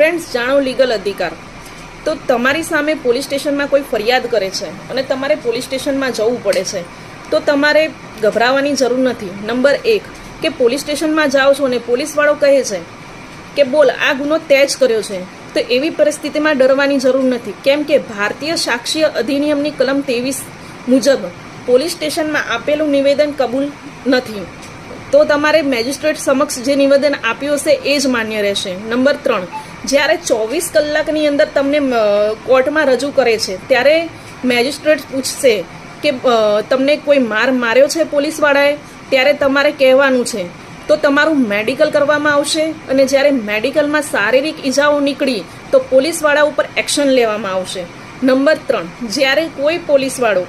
Friends જાણો legal અધિકાર. તો તમારી સામે પોલીસ સ્ટેશનમાં કોઈ ફરિયાદ કરે છે અને તમારે પોલીસ સ્ટેશનમાં જવું પડે છે, તો તમારે ગભરાવાની જરૂર નથી. નંબર એક, કે પોલીસ સ્ટેશનમાં જાઓ છો અને પોલીસવાળો કહે છે કે બોલ, આ ગુનો તે જ કર્યો છે, તો એવી પરિસ્થિતિમાં ડરવાની જરૂર નથી. કેમ કે ભારતીય સાક્ષીય અધિનિયમની કલમ ત્રેવીસ મુજબ પોલીસ સ્ટેશનમાં આપેલું નિવેદન કબૂલ નથી. તો તમારે મેજિસ્ટ્રેટ સમક્ષ જે નિવેદન આપ્યું હશે એ જ માન્ય રહેશે. નંબર ત્રણ, જ્યારે ચોવીસ કલાકની અંદર તમને કોર્ટમાં રજૂ કરે છે, ત્યારે મેજિસ્ટ્રેટ પૂછશે કે તમને કોઈ માર માર્યો છે પોલીસવાળાએ? ત્યારે તમારે કહેવાનું છે, તો તમારું મેડિકલ કરવામાં આવશે અને જ્યારે મેડિકલમાં શારીરિક ઈજાઓ નીકળી, તો પોલીસવાળા ઉપર એક્શન લેવામાં આવશે. નંબર ત્રણ, જ્યારે કોઈ પોલીસવાળો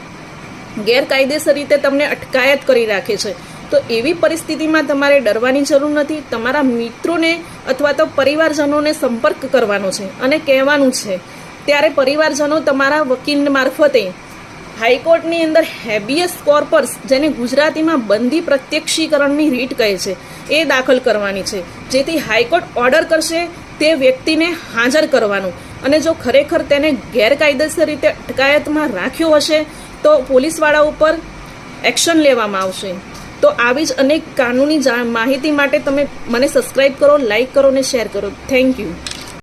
ગેરકાયદેસર રીતે તમને અટકાયત કરી રાખે છે તો એવી પરિસ્થિતિમાં તમારે ડરવાની જરૂર નથી. તમારા મિત્રોને અથવા તો પરિવારજનોને સંપર્ક કરવાનો છે અને કહેવાનું છે. ત્યારે પરિવારજનો તમારા વકીલ મારફતે હાઈકોર્ટની અંદર હેબિયસ કોર્પસ જેને ગુજરાતીમાં બંદી પ્રત્યક્ષીકરણની રીટ કહે છે, એ દાખલ કરવાની છે. જેથી હાઈકોર્ટ ઓર્ડર કરશે તે વ્યક્તિને હાજર કરવાનું. અને જો ખરેખર તેને ગેરકાયદેસર રીતે અટકાયતમાં રાખ્યો હશે, તો પોલીસવાળા ઉપર એક્શન લેવામાં આવશે. તો આવી જ અનેક કાનૂની માહિતી માટે તમે મને સબસ્ક્રાઇબ કરો લાઇક કરો અને શેર કરો. Thank you